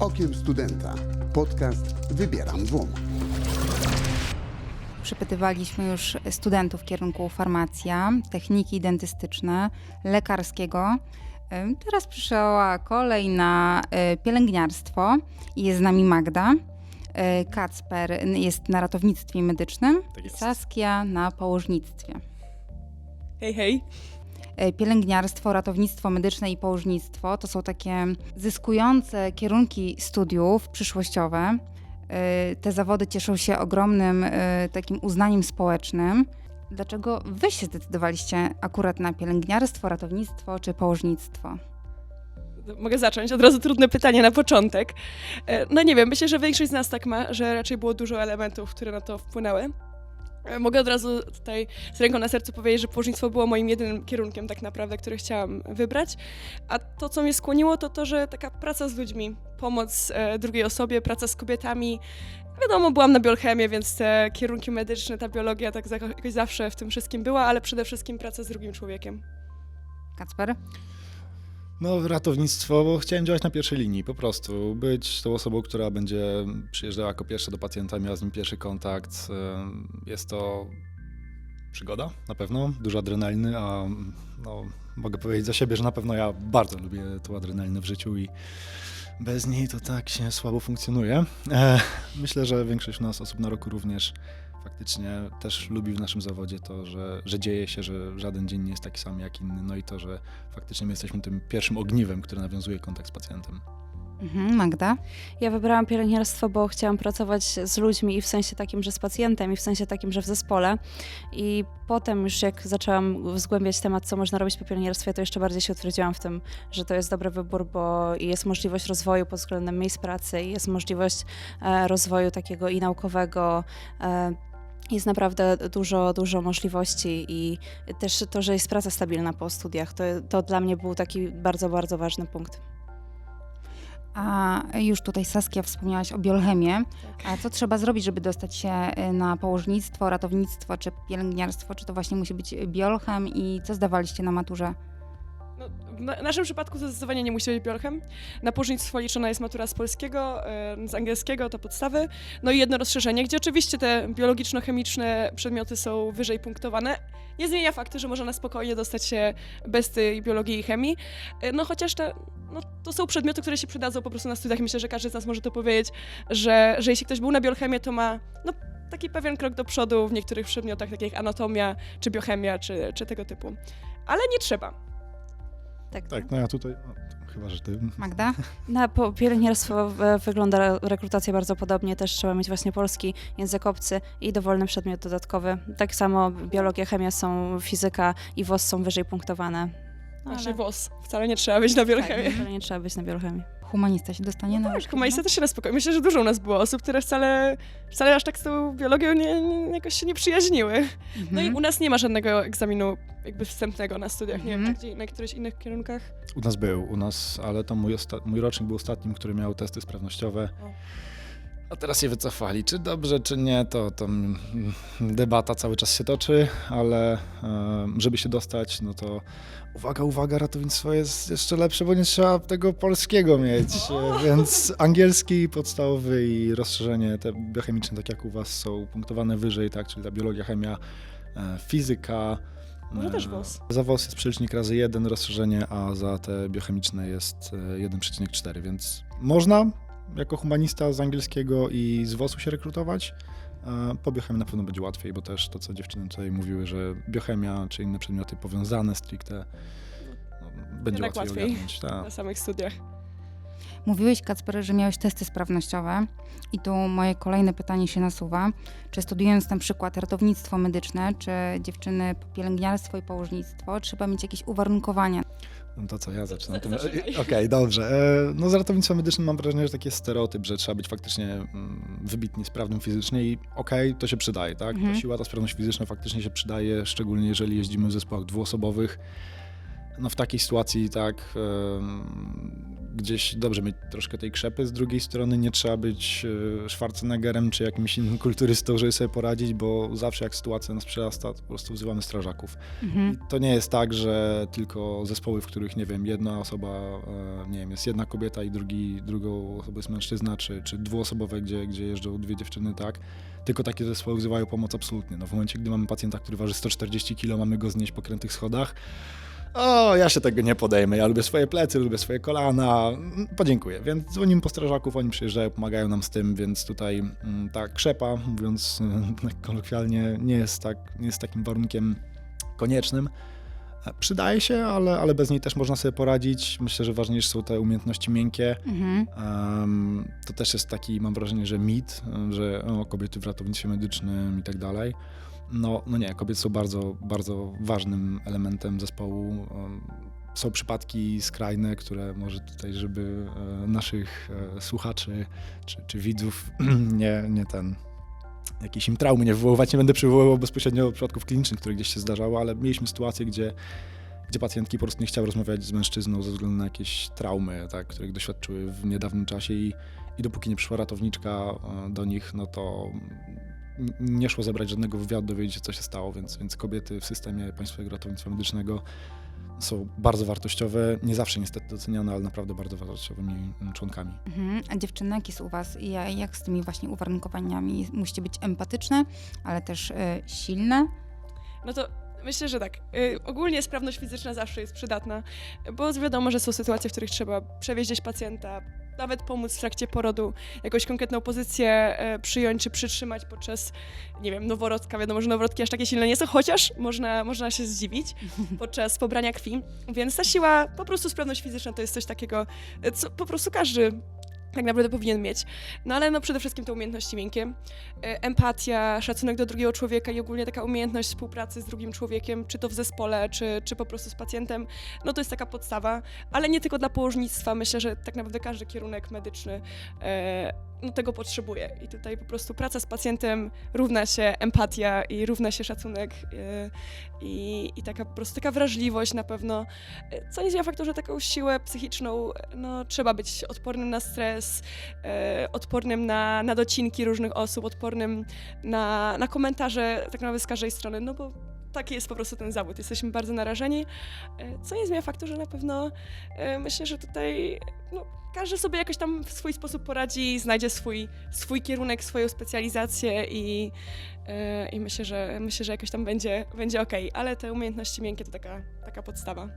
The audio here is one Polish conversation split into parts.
Okiem Studenta. Podcast Wybieram WUM. Przepytywaliśmy już studentów kierunku farmacja, techniki dentystyczne, lekarskiego. Ym, Teraz przyszła kolej na y, pielęgniarstwo i jest z nami Magda. Y, Kacper jest na ratownictwie medycznym, Tak jest. Saskia na położnictwie. Hej, hej. Y, Pielęgniarstwo, ratownictwo medyczne i położnictwo to są takie zyskujące kierunki studiów przyszłościowe. Y, Te zawody cieszą się ogromnym y, takim uznaniem społecznym. Dlaczego wy się zdecydowaliście akurat na pielęgniarstwo, ratownictwo czy położnictwo? Mogę zacząć. Od razu trudne pytanie na początek. E, No nie wiem, myślę, że większość z nas tak ma, że raczej było dużo elementów, które na to wpłynęły. E, Mogę od razu tutaj z ręką na sercu powiedzieć, że położnictwo było moim jedynym kierunkiem tak naprawdę, który chciałam wybrać. A to, co mnie skłoniło, to to, że taka praca z ludźmi, pomoc e, drugiej osobie, praca z kobietami. Wiadomo, byłam na biochemię, więc te kierunki medyczne, ta biologia tak jakoś zawsze w tym wszystkim była, ale przede wszystkim praca z drugim człowiekiem. Kacper? No, ratownictwo, bo chciałem działać na pierwszej linii, po prostu. Być tą osobą, która będzie przyjeżdżała jako pierwsza do pacjenta, miała z nim pierwszy kontakt. Jest to przygoda, na pewno, dużo adrenaliny, a no, mogę powiedzieć za siebie, że na pewno ja bardzo lubię tą adrenalinę w życiu i bez niej to tak się słabo funkcjonuje. E, Myślę, że większość nas osób na roku również faktycznie też lubi w naszym zawodzie to, że, że dzieje się, że żaden dzień nie jest taki sam jak inny, no i to, że faktycznie my jesteśmy tym pierwszym ogniwem, które nawiązuje kontakt z pacjentem. Mhm, Magda? Ja wybrałam pielęgniarstwo, bo chciałam pracować z ludźmi i w sensie takim, że z pacjentem, i w sensie takim, że w zespole. I potem już jak zaczęłam zgłębiać temat, co można robić po pielęgniarstwie, to jeszcze bardziej się utwierdziłam w tym, że to jest dobry wybór, bo jest możliwość rozwoju pod względem miejsc pracy, i jest możliwość e, rozwoju takiego i naukowego. E, jest naprawdę dużo, dużo możliwości i też to, że jest praca stabilna po studiach, to, to dla mnie był taki bardzo, bardzo ważny punkt. A już tutaj Saskia wspomniałaś o biolchemię. A co trzeba zrobić, żeby dostać się y, na położnictwo, ratownictwo czy pielęgniarstwo? Czy to właśnie musi być biolchem i co zdawaliście na maturze? No, w na- naszym przypadku zdecydowanie nie musi być biolchem. Na położnictwo liczona jest matura z polskiego, e, z angielskiego to podstawy, no i jedno rozszerzenie, gdzie oczywiście te biologiczno-chemiczne przedmioty są wyżej punktowane. Nie zmienia faktu, że można na spokojnie dostać się bez tej biologii i chemii, E, no chociaż te, no, to są przedmioty, które się przydadzą po prostu na studiach. Myślę, że każdy z nas może to powiedzieć, że, że jeśli ktoś był na biochemię, to ma no, taki pewien krok do przodu w niektórych przedmiotach, takich jak anatomia, czy biochemia, czy, czy tego typu. Ale nie trzeba. Tak, no ja tutaj, no, chyba, że ty... Magda? Na po- pielęgniarstwo wygląda re- rekrutacja bardzo podobnie. Też trzeba mieć właśnie polski, język obcy i dowolny przedmiot dodatkowy. Tak samo biologia, chemia są, fizyka i WOS są wyżej punktowane. No, Właśnie ale WOS. Wcale nie trzeba być na biochemię. wcale nie trzeba być na biochemii. Humanista się dostanie na Tak, humanista no? też się na spokojnie. Myślę, że dużo u nas było osób, które wcale, wcale aż tak z tą biologią nie, nie, jakoś się nie przyjaźniły. No i Mhm. u nas nie ma żadnego egzaminu jakby wstępnego na studiach. Nie wiem, Mhm. tak na którychś innych kierunkach. U nas był, u nas, ale to mój, osta- mój rocznik był ostatnim, który miał testy sprawnościowe. O. A teraz je wycofali. Czy dobrze, czy nie, to, debata cały czas się toczy, ale e, żeby się dostać, no to uwaga, uwaga, ratownictwo jest jeszcze lepsze, bo nie trzeba tego polskiego mieć. E, Więc angielski podstawowy i rozszerzenie te biochemiczne, tak jak u was, są punktowane wyżej, tak, czyli ta biologia, chemia, e, fizyka. No e, też WOS. Za WOS jest przelicznik razy jeden rozszerzenie, a za te biochemiczne jest e, 1,4, więc można jako humanista z angielskiego i z WOS-u się rekrutować. Po biochemii na pewno będzie łatwiej, bo też to, co dziewczyny tutaj mówiły, że biochemia czy inne przedmioty powiązane stricte no, będzie Jednak łatwiej, łatwiej. ogarnąć. Tak. Na samych studiach. Mówiłeś, Kacper, że miałeś testy sprawnościowe i tu moje kolejne pytanie się nasuwa. Czy studiując na przykład ratownictwo medyczne, czy dziewczyny pielęgniarstwo i położnictwo, trzeba mieć jakieś uwarunkowania? No to co, ja zacznę. Za- To- zaczynaj. Okej, dobrze. E, No z ratownictwem medycznym mam wrażenie, że taki jest stereotyp, że trzeba być faktycznie mm, wybitnie sprawnym fizycznie i okej, to się przydaje, tak? Mhm. Ta siła, ta sprawność fizyczna faktycznie się przydaje, szczególnie jeżeli jeździmy w zespołach dwuosobowych. No w takiej sytuacji, tak, gdzieś dobrze mieć troszkę tej krzepy, z drugiej strony nie trzeba być e, Schwarzeneggerem czy jakimś innym kulturystą, żeby sobie poradzić, bo zawsze jak sytuacja nas przerasta, to po prostu wzywamy strażaków. Mhm. To nie jest tak, że tylko zespoły, w których, nie wiem, jedna osoba, e, nie wiem, jest jedna kobieta i drugi, drugą osobą jest mężczyzna, czy, czy dwuosobowe, gdzie, gdzie jeżdżą dwie dziewczyny, tak. Tylko takie zespoły wzywają pomoc absolutnie. No w momencie, gdy mamy pacjenta, który waży 140 kg, mamy go znieść po krętych schodach, o, ja się tego nie podejmę. Ja lubię swoje plecy, lubię swoje kolana. Mm, Podziękuję. Więc dzwonimy po strażaków, oni przyjeżdżają, pomagają nam z tym, więc tutaj mm, ta krzepa, mówiąc tak kolokwialnie, nie jest, tak, nie jest takim warunkiem koniecznym. E, Przydaje się, ale, ale bez niej też można sobie poradzić. Myślę, że ważniejsze są te umiejętności miękkie. Mhm. Em, to też jest taki, mam wrażenie, że mit, że o, kobiety w ratownictwie medycznym i tak dalej. No, no nie, kobiety są bardzo, bardzo ważnym elementem zespołu. Są przypadki skrajne, które może tutaj, żeby e, naszych e, słuchaczy czy, czy widzów nie, nie ten jakieś im traumy nie wywoływać. Nie będę przywoływał bezpośrednio przypadków klinicznych, które gdzieś się zdarzały, ale mieliśmy sytuację, gdzie gdzie pacjentki po prostu nie chciały rozmawiać z mężczyzną ze względu na jakieś traumy, tak, których doświadczyły w niedawnym czasie i, i dopóki nie przyszła ratowniczka e, do nich, no to nie szło zebrać żadnego wywiadu, dowiedzieć się, co się stało, więc, więc kobiety w systemie Państwowego Ratownictwa Medycznego są bardzo wartościowe, nie zawsze niestety doceniane, ale naprawdę bardzo wartościowymi mm, członkami. Mhm. A dziewczyny, jak jest u Was? I ja- jak z tymi właśnie uwarunkowaniami? Musicie być empatyczne, ale też e, silne. No to myślę, że tak. Y, ogólnie sprawność fizyczna zawsze jest przydatna, bo wiadomo, że są sytuacje, w których trzeba przewieźć gdzieś pacjenta, nawet pomóc w trakcie porodu, jakąś konkretną pozycję e, przyjąć czy przytrzymać podczas, nie wiem, noworodka. Wiadomo, że noworodki aż takie silne nie są, chociaż można, można się zdziwić podczas pobrania krwi. Więc ta siła, po prostu sprawność fizyczna to jest coś takiego, e, co po prostu każdy tak naprawdę powinien mieć. No ale no przede wszystkim te umiejętności miękkie. E, Empatia, szacunek do drugiego człowieka i ogólnie taka umiejętność współpracy z drugim człowiekiem, czy to w zespole, czy, czy po prostu z pacjentem, no to jest taka podstawa, ale nie tylko dla położnictwa. Myślę, że tak naprawdę każdy kierunek medyczny e, no, tego potrzebuje. I tutaj po prostu praca z pacjentem równa się empatia i równa się szacunek e, i, i taka po prostu taka wrażliwość na pewno, e, co nie zmienia faktu, że taką siłę psychiczną, no trzeba być odpornym na stres, e, odpornym na, na docinki różnych osób, odpornym na, na komentarze tak naprawdę z każdej strony, no bo taki jest po prostu ten zawód. Jesteśmy bardzo narażeni, e, co nie zmienia faktu, że na pewno e, myślę, że tutaj no, każdy sobie jakoś tam w swój sposób poradzi, znajdzie swój, swój kierunek, swoją specjalizację i, e, i myślę, że myślę, że jakoś tam będzie, będzie okej, ale te umiejętności miękkie to taka, taka podstawa.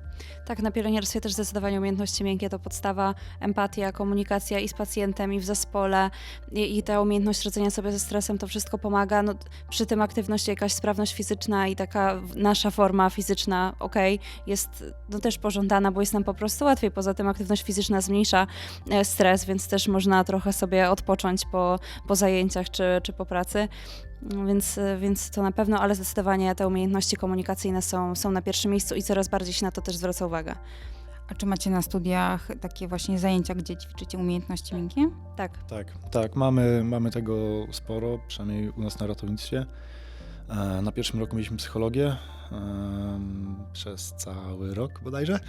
Tak, na pielęgniarstwie też zdecydowanie umiejętności miękkie to podstawa, empatia, komunikacja i z pacjentem, i w zespole, i, i ta umiejętność radzenia sobie ze stresem, to wszystko pomaga. No, przy tym aktywność, jakaś sprawność fizyczna i taka nasza forma fizyczna, okej, jest no, też pożądana, bo jest nam po prostu łatwiej. Poza tym aktywność fizyczna zmniejsza e, stres, więc też można trochę sobie odpocząć po, po zajęciach czy, czy po pracy. Więc, e, więc to na pewno, ale zdecydowanie te umiejętności komunikacyjne są, są na pierwszym miejscu i coraz bardziej się na to też zwraca uwaga. A czy macie na studiach takie właśnie zajęcia, gdzie ćwiczycie umiejętności miękkie? Tak. Tak, tak, mamy, mamy tego sporo, przynajmniej u nas na ratownictwie. E, Na pierwszym roku mieliśmy psychologię em, przez cały rok bodajże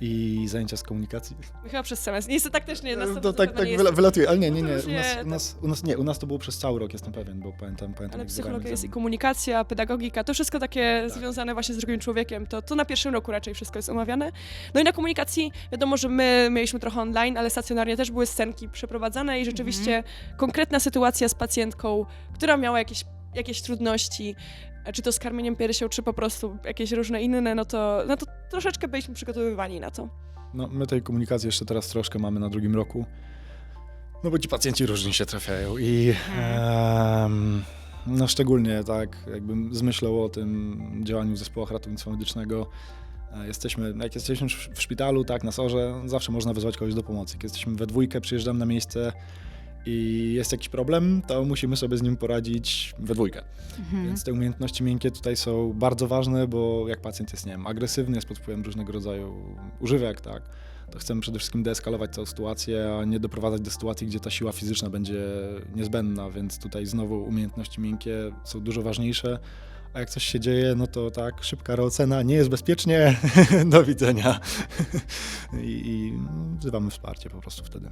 i zajęcia z komunikacji. Chyba przez semestr. Niestety tak też nie, na E, 100% To tak, tak wylatuje, ale nie, No nie, to nie. U nas, u, nas, u, nas, nie, u nas to było przez cały rok, jestem pewien, bo pamiętam, pamiętam Ale psychologia jest i komunikacja, pedagogika, to wszystko takie Tak. związane właśnie z drugim człowiekiem, to, to na pierwszym roku raczej wszystko jest omawiane. No i na komunikacji wiadomo, że my mieliśmy trochę online, ale stacjonarnie też były scenki przeprowadzane i rzeczywiście konkretna sytuacja z pacjentką, która miała jakieś, jakieś trudności, e, czy to z karmieniem piersią, czy po prostu jakieś różne inne, no to, no to troszeczkę byliśmy przygotowywani na to. No, my tej komunikacji jeszcze teraz troszkę mamy na drugim roku. No bo ci pacjenci różni się trafiają i em, no szczególnie tak jakbym z myślą o tym działaniu w zespołach ratownictwa medycznego. e, Jesteśmy, jak jesteśmy w szpitalu, tak, na sorze, zawsze można wezwać kogoś do pomocy. Jak jesteśmy we dwójkę, przyjeżdżamy na miejsce i jest jakiś problem, to musimy sobie z nim poradzić we dwójkę. Mhm. Więc te umiejętności miękkie tutaj są bardzo ważne, bo jak pacjent jest, nie wiem, agresywny, jest pod wpływem różnego rodzaju używek, tak, to chcemy przede wszystkim deeskalować całą sytuację, a nie doprowadzać do sytuacji, gdzie ta siła fizyczna będzie niezbędna, więc tutaj znowu umiejętności miękkie są dużo ważniejsze, a jak coś się dzieje, no to tak, szybka reocena, nie jest bezpiecznie, do widzenia. I, I wzywamy wsparcie po prostu wtedy.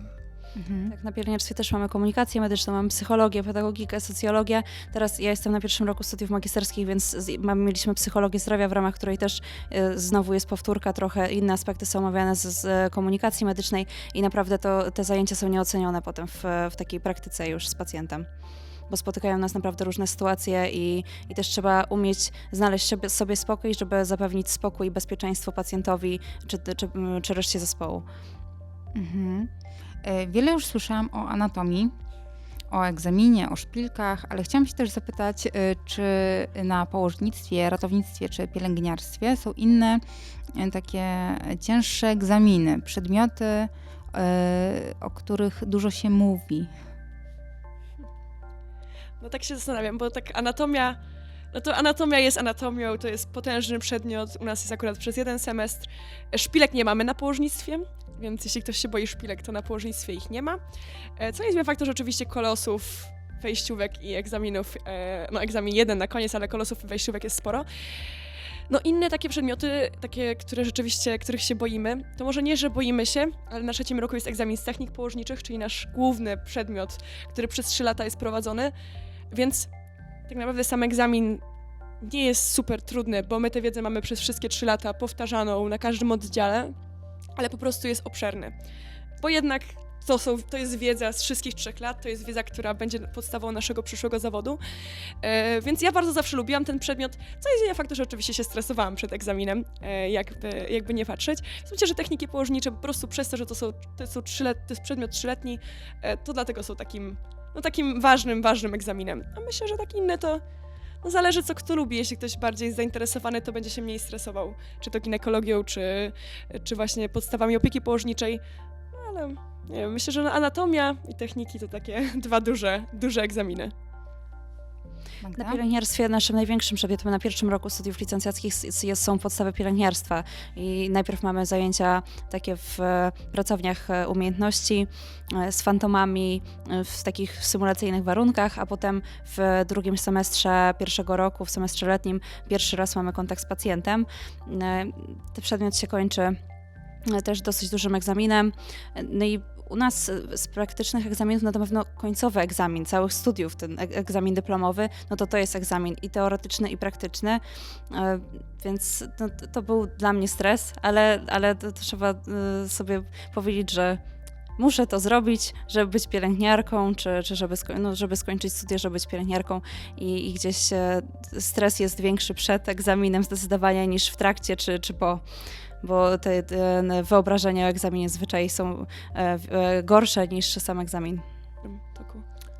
Mhm. Tak, na pielęgniarstwie też mamy komunikację medyczną, mamy psychologię, pedagogikę, socjologię. Teraz ja jestem na pierwszym roku studiów magisterskich, więc z- mieliśmy psychologię zdrowia, w ramach której też e, znowu jest powtórka, trochę inne aspekty są omawiane z, z komunikacji medycznej i naprawdę to, te zajęcia są nieocenione potem w, w takiej praktyce już z pacjentem. Bo spotykają nas naprawdę różne sytuacje i, i też trzeba umieć znaleźć sobie, sobie spokój, żeby zapewnić spokój i bezpieczeństwo pacjentowi czy, czy, czy reszcie zespołu. Mhm. E, Wiele już słyszałam o anatomii, o egzaminie, o szpilkach, ale chciałam się też zapytać, e, czy na położnictwie, ratownictwie czy pielęgniarstwie są inne e, takie cięższe egzaminy, przedmioty, o których dużo się mówi. No tak się zastanawiam, bo tak anatomia, no to anatomia jest anatomią, to jest potężny przedmiot, u nas jest akurat przez jeden semestr. Szpilek nie mamy na położnictwie, więc jeśli ktoś się boi szpilek, to na położnictwie ich nie ma. E, Co nie zmienia faktu, że oczywiście kolosów, wejściówek i egzaminów, e, no egzamin jeden na koniec, ale kolosów i wejściówek jest sporo. No inne takie przedmioty, takie, które rzeczywiście, których się boimy, to może nie, że boimy się, ale na trzecim roku jest egzamin z technik położniczych, czyli nasz główny przedmiot, który przez trzy lata jest prowadzony, więc tak naprawdę sam egzamin nie jest super trudny, bo my tę wiedzę mamy przez wszystkie trzy lata powtarzaną na każdym oddziale, ale po prostu jest obszerny. Bo jednak to, są, to jest wiedza z wszystkich trzech lat, to jest wiedza, która będzie podstawą naszego przyszłego zawodu. E, więc ja bardzo zawsze lubiłam ten przedmiot, co nie zmienia faktu, że oczywiście się stresowałam przed egzaminem, e, jakby, jakby nie patrzeć. Myślę, że techniki położnicze po prostu przez to, że to, są, to, są to jest przedmiot trzyletni, e, to dlatego są takim no takim ważnym, ważnym egzaminem. A myślę, że tak inne to no zależy, co kto lubi. Jeśli ktoś bardziej jest zainteresowany, to będzie się mniej stresował, czy to ginekologią, czy, czy właśnie podstawami opieki położniczej. No ale nie wiem, myślę, że anatomia i techniki to takie dwa duże, duże egzaminy. Magda? Na pielęgniarstwie naszym największym przedmiotem na pierwszym roku studiów licencjackich jest, są podstawy pielęgniarstwa i najpierw mamy zajęcia takie w e, pracowniach e, umiejętności e, z fantomami w takich symulacyjnych warunkach, a potem w drugim semestrze pierwszego roku, w semestrze letnim, pierwszy raz mamy kontakt z pacjentem. Ten przedmiot się kończy też dosyć dużym egzaminem. No i u nas e, z praktycznych egzaminów na pewno końcowy egzamin całych studiów, ten e- egzamin dyplomowy, no to to jest egzamin i teoretyczny, i praktyczny, e, więc no, to- był dla mnie stres, ale, ale to, trzeba e, sobie powiedzieć, że muszę to zrobić, żeby być pielęgniarką, czy, czy żeby, no, żeby skończyć studia, żeby być pielęgniarką. I, i gdzieś e, stres jest większy przed egzaminem zdecydowanie niż w trakcie czy, czy po bo te, te wyobrażenia o egzaminie zwyczaj są e, e, gorsze niż sam egzamin.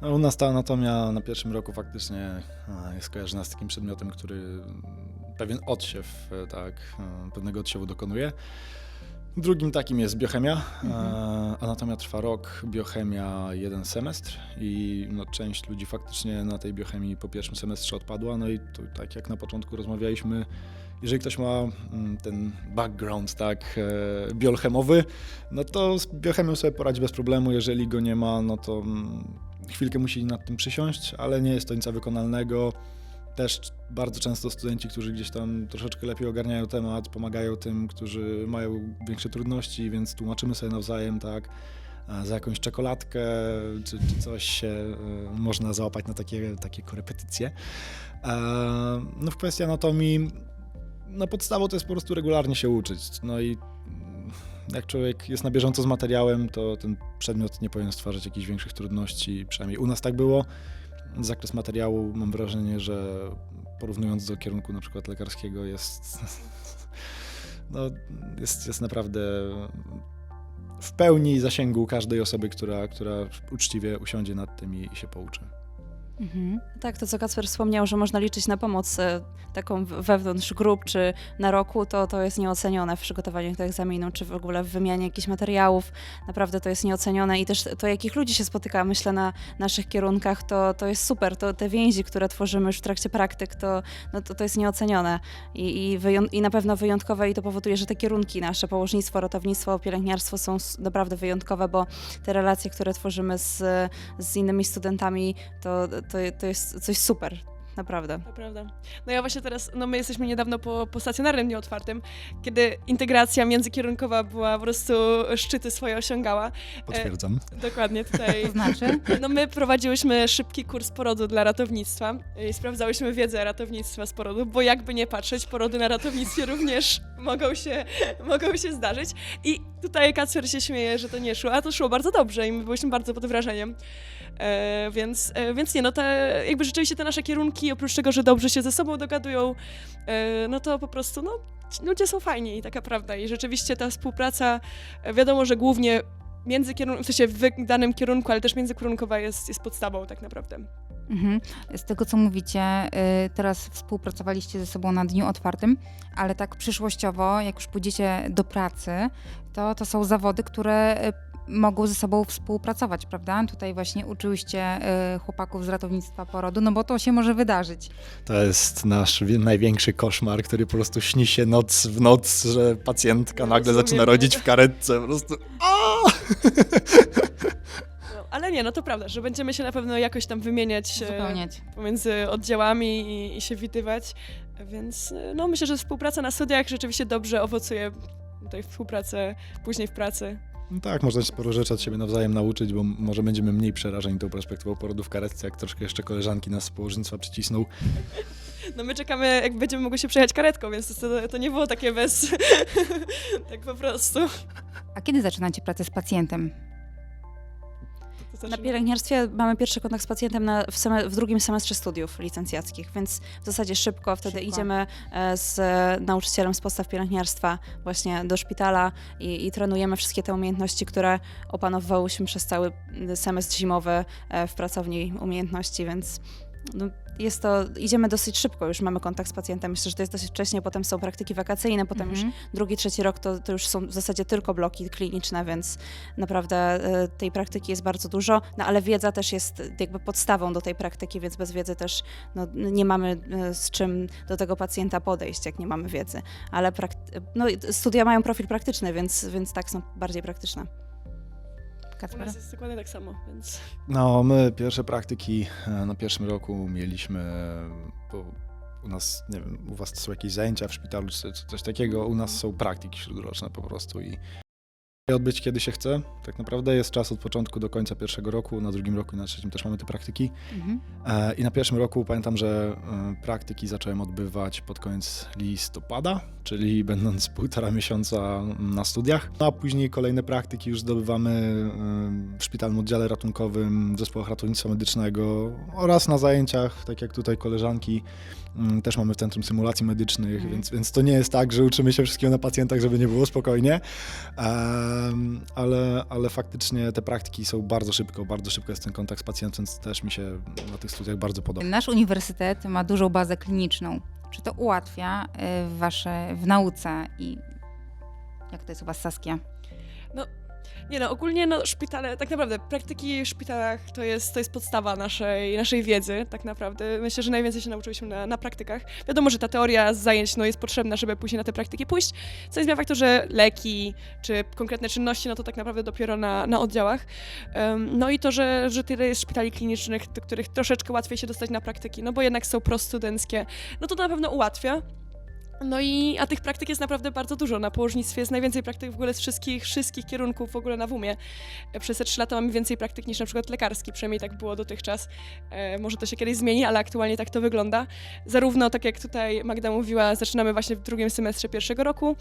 No, u nas ta anatomia na pierwszym roku faktycznie jest kojarzona z takim przedmiotem, który pewien odsiew, e, tak, pewnego odsiewu dokonuje. Drugim takim jest biochemia. Mhm. Anatomia trwa rok, biochemia jeden semestr i no, część ludzi faktycznie na tej biochemii po pierwszym semestrze odpadła. No i tu, tak jak na początku rozmawialiśmy, jeżeli ktoś ma mm, ten background tak e, biolchemowy, no to z biochemią sobie poradzi bez problemu. Jeżeli go nie ma, no to mm, chwilkę musi nad tym przysiąść, ale nie jest to nic wykonalnego. Też bardzo często studenci, którzy gdzieś tam troszeczkę lepiej ogarniają temat, pomagają tym, którzy mają większe trudności, więc tłumaczymy sobie nawzajem, tak, za jakąś czekoladkę czy, czy coś się e, można załapać na takie, takie korepetycje. E, no w kwestii anatomii, no podstawą to jest po prostu regularnie się uczyć. No i mm, jak człowiek jest na bieżąco z materiałem, to ten przedmiot nie powinien stwarzać jakichś większych trudności. Przynajmniej u nas tak było. Zakres materiału mam wrażenie, że porównując do kierunku na przykład lekarskiego jest, no, jest, jest naprawdę w pełni zasięgu każdej osoby, która, która uczciwie usiądzie nad tym i, i się pouczy. Mhm. Tak, to co Kacper wspomniał, że można liczyć na pomoc e, taką wewnątrz grup czy na roku, to, to jest nieocenione w przygotowaniu do egzaminu, czy w ogóle w wymianie jakichś materiałów. Naprawdę to jest nieocenione i też to, jakich ludzi się spotyka, myślę, na naszych kierunkach, to, to jest super. To te więzi, które tworzymy już w trakcie praktyk, to, no, to, to jest nieocenione I, i, i na pewno wyjątkowe i to powoduje, że te kierunki nasze, położnictwo, ratownictwo, pielęgniarstwo są naprawdę wyjątkowe, bo te relacje, które tworzymy z, z innymi studentami, to, to, to jest coś super. naprawdę. To prawda. No ja właśnie teraz, no my jesteśmy niedawno po, po stacjonarnym dniu otwartym, kiedy integracja międzykierunkowa była po prostu szczyty swoje osiągała. Potwierdzam. Dokładnie tutaj. To znaczy? No my prowadziłyśmy szybki kurs porodu dla ratownictwa i sprawdzałyśmy wiedzę ratownictwa z porodu, bo jakby nie patrzeć, porody na ratownictwie również mogą się, mogą się zdarzyć. I tutaj Kacper się śmieje, że to nie szło, a to szło bardzo dobrze i my byliśmy bardzo pod wrażeniem. E, więc, e, więc nie, no te, jakby rzeczywiście te nasze kierunki, oprócz tego, że dobrze się ze sobą dogadują, e, no to po prostu, no, ludzie są fajni taka prawda. I rzeczywiście ta współpraca, e, wiadomo, że głównie między w sensie w danym kierunku, ale też międzykierunkowa jest, jest podstawą tak naprawdę. Mhm. Z tego, co mówicie, y, teraz współpracowaliście ze sobą na dniu otwartym, ale tak przyszłościowo, jak już pójdziecie do pracy, to to są zawody, które y, mogą ze sobą współpracować, prawda? Tutaj właśnie uczyłyście y, chłopaków z ratownictwa porodu, no bo to się może wydarzyć. To jest nasz największy koszmar, który po prostu śni się noc w noc, że pacjentka nagle Rozumiem. zaczyna rodzić w karetce. Po prostu. aaa! No, ale nie, no to prawda, że będziemy się na pewno jakoś tam wymieniać e, Uzupełniać. pomiędzy oddziałami i, i się widywać, więc e, no myślę, że współpraca na studiach rzeczywiście dobrze owocuje tutaj współpracę później w pracy. No tak, można się sporo rzeczy od siebie nawzajem nauczyć, bo może będziemy mniej przerażeni tą perspektywą porodu w karetce, jak troszkę jeszcze koleżanki nas z położnictwa przycisną. No my czekamy, jak będziemy mogły się przejechać karetką, więc to, to nie było takie bez... tak po prostu. A kiedy zaczynacie pracę z pacjentem? Na pielęgniarstwie mamy pierwszy kontakt z pacjentem na, w, w drugim semestrze studiów licencjackich, więc w zasadzie szybko wtedy Szybko. idziemy e, z e, nauczycielem z podstaw pielęgniarstwa właśnie do szpitala i, i trenujemy wszystkie te umiejętności, które opanowałyśmy przez cały semestr zimowy e, w pracowni umiejętności, więc no, jest to, idziemy dosyć szybko, już mamy kontakt z pacjentem, myślę, że to jest dosyć wcześnie, potem są praktyki wakacyjne, potem już Mhm. drugi, trzeci rok to, to już są w zasadzie tylko bloki kliniczne, więc naprawdę e, tej praktyki jest bardzo dużo, no ale wiedza też jest jakby podstawą do tej praktyki, więc bez wiedzy też no, nie mamy e, z czym do tego pacjenta podejść, jak nie mamy wiedzy. Ale no, studia mają profil praktyczny, więc, więc tak są bardziej praktyczne. U Kacper? nas jest dokładnie tak samo, więc... No, my pierwsze praktyki e, na pierwszym roku mieliśmy, bo u nas, nie wiem, u was to są jakieś zajęcia w szpitalu czy czy coś takiego, u nas są praktyki śródroczne po prostu i odbyć kiedy się chce. Tak naprawdę jest czas od początku do końca pierwszego roku, na drugim roku i na trzecim też mamy te praktyki. Mhm. E, I na pierwszym roku pamiętam, że e, praktyki zacząłem odbywać pod koniec listopada, czyli będąc półtora miesiąca na studiach. No a później kolejne praktyki już zdobywamy e, w szpitalnym oddziale ratunkowym, w zespołach ratownictwa medycznego oraz na zajęciach, tak jak tutaj koleżanki. mm, Też mamy w Centrum Symulacji Medycznych, Mhm. więc, więc to nie jest tak, że uczymy się wszystkiego na pacjentach, żeby nie było spokojnie. Ale, ale faktycznie te praktyki są bardzo szybko, bardzo szybko jest ten kontakt z pacjentem, więc też mi się na tych studiach bardzo podoba. Nasz uniwersytet ma dużą bazę kliniczną. Czy to ułatwia y, wasze w nauce i jak to jest u was Saskia? Nie no, ogólnie no, szpitale, tak naprawdę praktyki w szpitalach to jest, to jest podstawa naszej, naszej wiedzy, tak naprawdę. Myślę, że najwięcej się nauczyliśmy na, na praktykach. Wiadomo, że ta teoria z zajęć no, jest potrzebna, żeby później na te praktyki pójść, co nie zmienia faktu, że leki czy konkretne czynności, no to tak naprawdę dopiero na, na oddziałach. Em, no i to, że, że tyle jest szpitali klinicznych, do których troszeczkę łatwiej się dostać na praktyki, no bo jednak są prostudenckie, no to na pewno ułatwia. No i, a tych praktyk jest naprawdę bardzo dużo. Na położnictwie jest najwięcej praktyk w ogóle z wszystkich, wszystkich kierunków w ogóle na WUMie. E, Przez te trzy lata mamy więcej praktyk niż na przykład lekarski, przynajmniej tak było dotychczas. E, może to się kiedyś zmieni, ale aktualnie tak to wygląda. Zarówno, tak jak tutaj Magda mówiła, zaczynamy właśnie w drugim semestrze pierwszego roku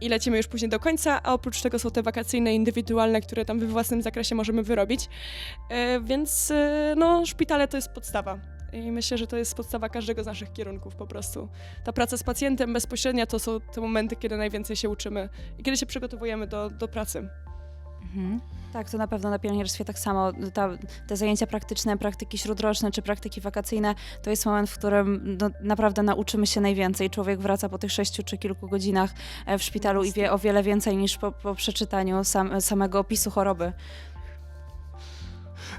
i lecimy już później do końca, a oprócz tego są te wakacyjne, indywidualne, które tam we własnym zakresie możemy wyrobić. E, więc e, no, szpitale to jest podstawa. I myślę, że to jest podstawa każdego z naszych kierunków po prostu ta praca z pacjentem bezpośrednia to są te momenty, kiedy najwięcej się uczymy i kiedy się przygotowujemy do, do pracy. Mhm. Tak, to na pewno na pielęgniarstwie tak samo. Ta, te zajęcia praktyczne, praktyki śródroczne czy praktyki wakacyjne to jest moment, w którym no, naprawdę nauczymy się najwięcej. Człowiek wraca po tych sześciu czy kilku godzinach e, w szpitalu i wie o wiele więcej niż po, po przeczytaniu sam, samego opisu choroby.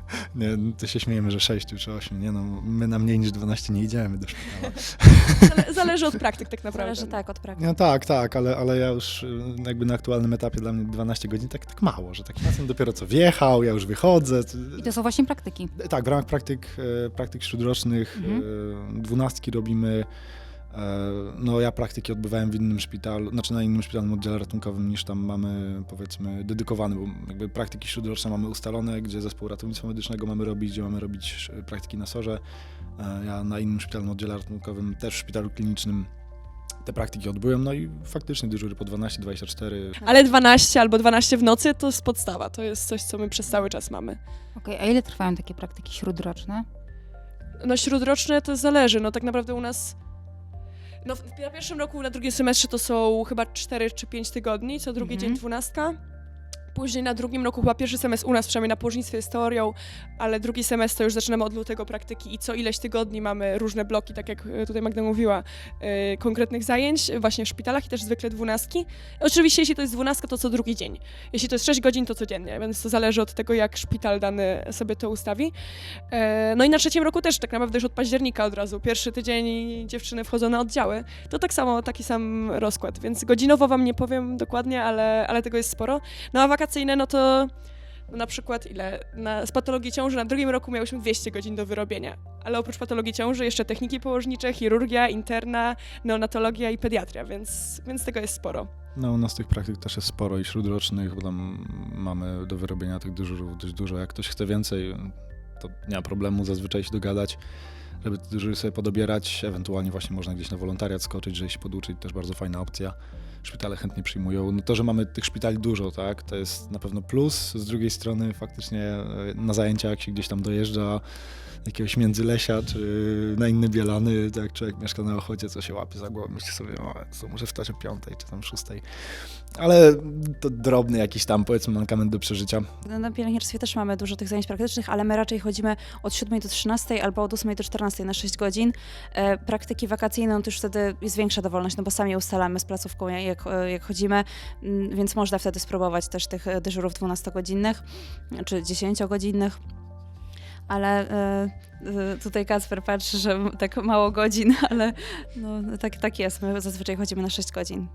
Nie, to się śmiejemy, że 6 czy 8. Nie no, my na mniej niż 12 nie idziemy do szpitala. Zale, zależy od praktyk tak naprawdę. Zależy tak od praktyki. No tak, tak, ale, ale ja już y, jakby na aktualnym etapie dla mnie 12 godzin tak, tak mało, że taki pacjent dopiero co wjechał, ja już wychodzę. I to są właśnie praktyki. Tak, w ramach praktyk, e, praktyk śródrocznych Mhm. e, dwunastki robimy. E, No ja praktyki odbywałem w innym szpitalu, znaczy na innym szpitalnym oddziale ratunkowym niż tam mamy powiedzmy dedykowany, bo jakby praktyki śródroczne mamy ustalone, gdzie zespół ratownictwa medycznego mamy robić, gdzie mamy robić e, praktyki na sorze. E, Ja na innym szpitalnym oddziale ratunkowym, też w szpitalu klinicznym te praktyki odbyłem, no i faktycznie dyżury po 12-24. Ale 12 albo 12 w nocy to jest podstawa. To jest coś, co my przez cały czas mamy. Okej, a ile trwają takie praktyki śródroczne? No śródroczne to zależy. No tak naprawdę u nas. No w- na pierwszym roku, na drugim semestrze to są chyba 4 czy 5 tygodni, co drugi Mhm. dzień dwunastka. Później na drugim roku, chyba pierwszy semestr u nas przynajmniej na położnictwie jest teorią, ale drugi semestr to już zaczynamy od lutego praktyki i co ileś tygodni mamy różne bloki, tak jak e, tutaj Magda mówiła, e, konkretnych zajęć właśnie w szpitalach i też zwykle dwunastki. Oczywiście jeśli to jest dwunastka, to co drugi dzień. Jeśli to jest 6 godzin, to codziennie, więc to zależy od tego, jak szpital dany sobie to ustawi. E, No i na trzecim roku też tak naprawdę już od października od razu. Pierwszy tydzień dziewczyny wchodzą na oddziały. To tak samo, taki sam rozkład, więc godzinowo wam nie powiem dokładnie, ale, ale tego jest sporo. No a wakacyjne, no to na przykład ile? Na, z patologii ciąży na drugim roku miałyśmy 200 godzin do wyrobienia, ale oprócz patologii ciąży jeszcze techniki położnicze, chirurgia, interna, neonatologia i pediatria, więc, więc tego jest sporo. No u nas tych praktyk też jest sporo i śródrocznych, bo tam mamy do wyrobienia tych dyżurów dość dużo. Jak ktoś chce więcej, to nie ma problemu zazwyczaj się dogadać, żeby dyżury sobie podobierać. Ewentualnie właśnie można gdzieś na wolontariat skoczyć, żeby się poduczyć, też bardzo fajna opcja. Szpitale chętnie przyjmują. No to, że mamy tych szpitali dużo, tak, to jest na pewno plus. Z drugiej strony faktycznie e, na zajęcia, jak się gdzieś tam dojeżdża, jakiegoś międzylesia, czy na inne bielany, to jak człowiek mieszka na Ochocie, co się łapie za głowę, myśli sobie, o, co muszę wstać o piątej, czy tam szóstej. Ale to drobny jakiś tam, powiedzmy, mankament do przeżycia. No, Na pielęgniarstwie też mamy dużo tych zajęć praktycznych, ale my raczej chodzimy od 7 do 13 albo od 8 do 14 na 6 godzin. E, praktyki wakacyjne, no to już wtedy jest większa dowolność, no bo sami ustalamy z placówką, jak, jak, e, jak chodzimy, mm, więc można wtedy spróbować też tych e, dyżurów 12-godzinnych czy 10-godzinnych. Ale e, e, tutaj Kacper patrzy, że tak mało godzin, ale no, tak, tak jest. My zazwyczaj chodzimy na 6 godzin.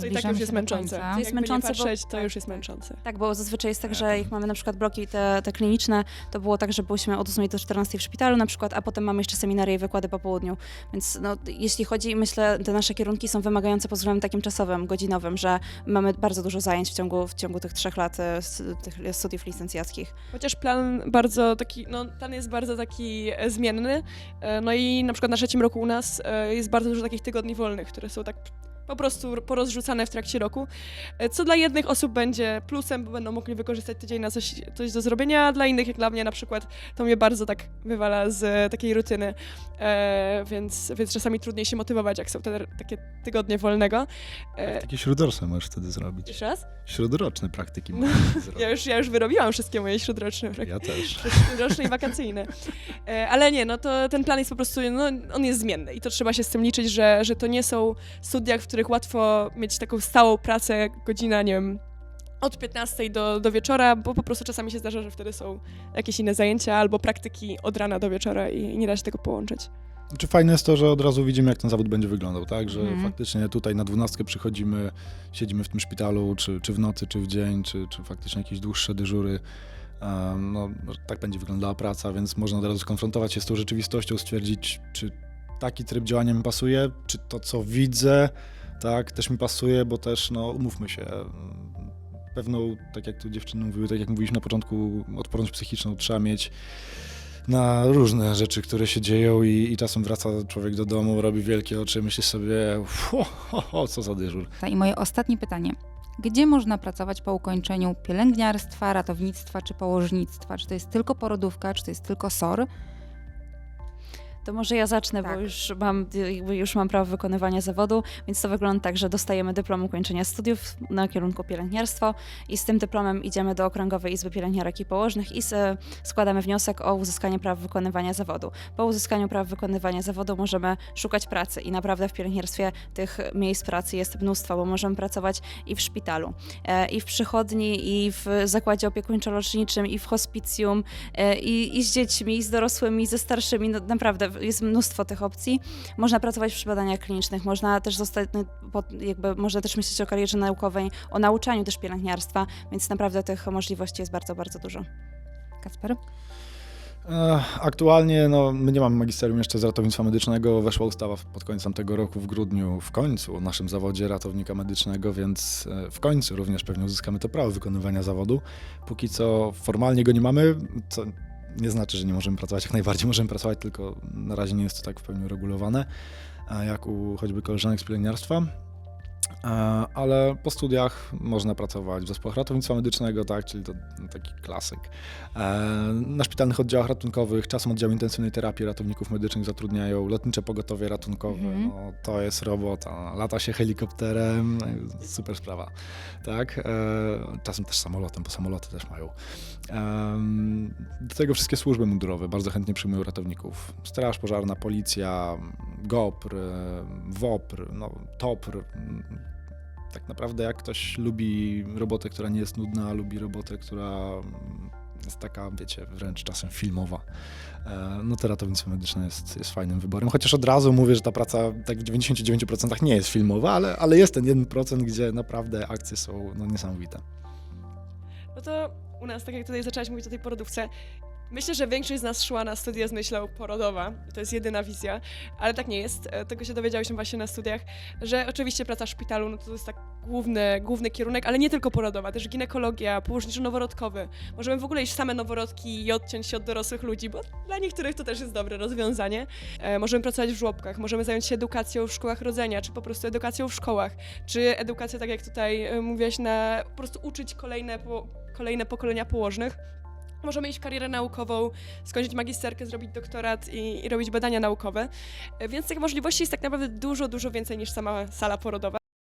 Co i tak już jest męczące. To jest męczące, nie bo- patrzeć, to tak, już jest tak. męczące. Tak, bo zazwyczaj jest tak, że tam- jak mamy na przykład bloki te, te kliniczne, to było tak, że byliśmy od 8 do 14 w szpitalu na przykład, a potem mamy jeszcze seminaria i wykłady po południu. Więc no, jeśli chodzi, myślę, te nasze kierunki są wymagające pod względem takim czasowym, godzinowym, że mamy bardzo dużo zajęć w ciągu, w ciągu tych trzech lat e, tych studiów licencjackich. Chociaż plan bardzo taki, no plan jest bardzo taki e, zmienny. E, No i na przykład na trzecim roku u nas jest bardzo dużo takich tygodni wolnych, które są tak po prostu porozrzucane w trakcie roku, e, co dla jednych osób będzie plusem, bo będą mogli wykorzystać tydzień na coś, coś do zrobienia, a dla innych, jak dla mnie na przykład, to mnie bardzo tak wywala z e, takiej rutyny, e, więc, więc czasami trudniej się motywować, jak są te takie tygodnie wolnego. E, Takie śródroczne możesz wtedy zrobić. Jeszcze raz? Śródroczne praktyki No. Ja już, ja już wyrobiłam wszystkie moje śródroczne Ja też. roczne i wakacyjne. E, Ale nie, no to ten plan jest po prostu, no on jest zmienny i to trzeba się z tym liczyć, że, że to nie są studia, w których łatwo mieć taką stałą pracę, godzina, nie wiem, od 15 do, do wieczora, bo po prostu czasami się zdarza, że wtedy są jakieś inne zajęcia albo praktyki od rana do wieczora i, nie da się tego połączyć. Czy fajne jest to, że od razu widzimy, jak ten zawód będzie wyglądał, tak? Że Mhm. faktycznie tutaj na dwunastkę przychodzimy, siedzimy w tym szpitalu, czy, czy w nocy, czy w dzień, czy, czy faktycznie jakieś dłuższe dyżury. Um, no, tak będzie wyglądała praca, więc można od razu skonfrontować się z tą rzeczywistością, stwierdzić, czy taki tryb działania mi pasuje, czy to, co widzę, tak, też mi pasuje, bo też, no, umówmy się, pewną, tak jak tu dziewczyny mówiły, tak jak mówiliśmy na początku, odporność psychiczną trzeba mieć na różne rzeczy, które się dzieją i, i czasem wraca człowiek do domu, robi wielkie oczy, myśli sobie, ho, ho, ho, co za dyżur. I moje ostatnie pytanie. Gdzie można pracować po ukończeniu pielęgniarstwa, ratownictwa czy położnictwa? Czy to jest tylko porodówka, czy to jest tylko SOR? To może ja zacznę, Tak. bo już mam, już mam prawo wykonywania zawodu, więc to wygląda tak, że dostajemy dyplom ukończenia studiów na kierunku pielęgniarstwo i z tym dyplomem idziemy do Okręgowej Izby Pielęgniarek i Położnych i s- składamy wniosek o uzyskanie prawa wykonywania zawodu. Po uzyskaniu prawa wykonywania zawodu możemy szukać pracy i naprawdę w pielęgniarstwie tych miejsc pracy jest mnóstwo, bo możemy pracować i w szpitalu, e, i w przychodni, i w zakładzie opiekuńczo-leczniczym, i w hospicjum, e, i, i z dziećmi, i z dorosłymi, i ze starszymi. No, naprawdę jest mnóstwo tych opcji. Można pracować przy badaniach klinicznych, można też zostać, no, jakby, można też myśleć o karierze naukowej, o nauczaniu też pielęgniarstwa, więc naprawdę tych możliwości jest bardzo, bardzo dużo. Kacper? E, Aktualnie no, my nie mamy magisterium jeszcze z ratownictwa medycznego. Weszła ustawa pod końcem tego roku w grudniu w końcu o naszym zawodzie ratownika medycznego, więc e, w końcu również pewnie uzyskamy to prawo wykonywania zawodu. Póki co formalnie go nie mamy, co nie znaczy, że nie możemy pracować. Jak najbardziej możemy pracować, tylko na razie nie jest to tak w pełni uregulowane, jak u choćby koleżanek z pielęgniarstwa. E, Ale po studiach można pracować w zespołach ratownictwa medycznego, tak, czyli to taki klasyk. E, Na szpitalnych oddziałach ratunkowych, czasem oddział intensywnej terapii ratowników medycznych zatrudniają, lotnicze pogotowie ratunkowe, Mhm. no, to jest robota. Lata się helikopterem, e, super sprawa, tak? E, Czasem też samolotem, bo samoloty też mają. Do tego wszystkie służby mundurowe bardzo chętnie przyjmują ratowników. Straż pożarna, policja, GOPR, WOPR, no, TOPR. Tak naprawdę jak ktoś lubi robotę, która nie jest nudna, lubi robotę, która jest taka, wiecie, wręcz czasem filmowa, e, no to ratownictwo medyczne jest, jest fajnym wyborem. Chociaż od razu mówię, że ta praca tak w 99% nie jest filmowa, ale, ale jest ten 1%, gdzie naprawdę akcje są no, niesamowite. No to u nas, tak jak tutaj zaczęłaś mówić o tej porodówce, myślę, że większość z nas szła na studia z myślą porodowa. To jest jedyna wizja, ale tak nie jest. E, Tego się dowiedziałyśmy właśnie na studiach, że oczywiście praca w szpitalu no to jest tak główny, główny kierunek, ale nie tylko porodowa, też ginekologia, położniczo-noworodkowy. Możemy w ogóle iść same noworodki i odciąć się od dorosłych ludzi, bo dla niektórych to też jest dobre rozwiązanie. E, możemy pracować w żłobkach, możemy zająć się edukacją w szkołach rodzenia, czy po prostu edukacją w szkołach, czy edukacją, tak jak tutaj e, mówiłaś, na po prostu uczyć kolejne, po, kolejne pokolenia położnych. Możemy iść w karierę naukową, skończyć magisterkę, zrobić doktorat i, i robić badania naukowe. E, Więc tych możliwości jest tak naprawdę dużo, dużo więcej niż sama sala porodowa.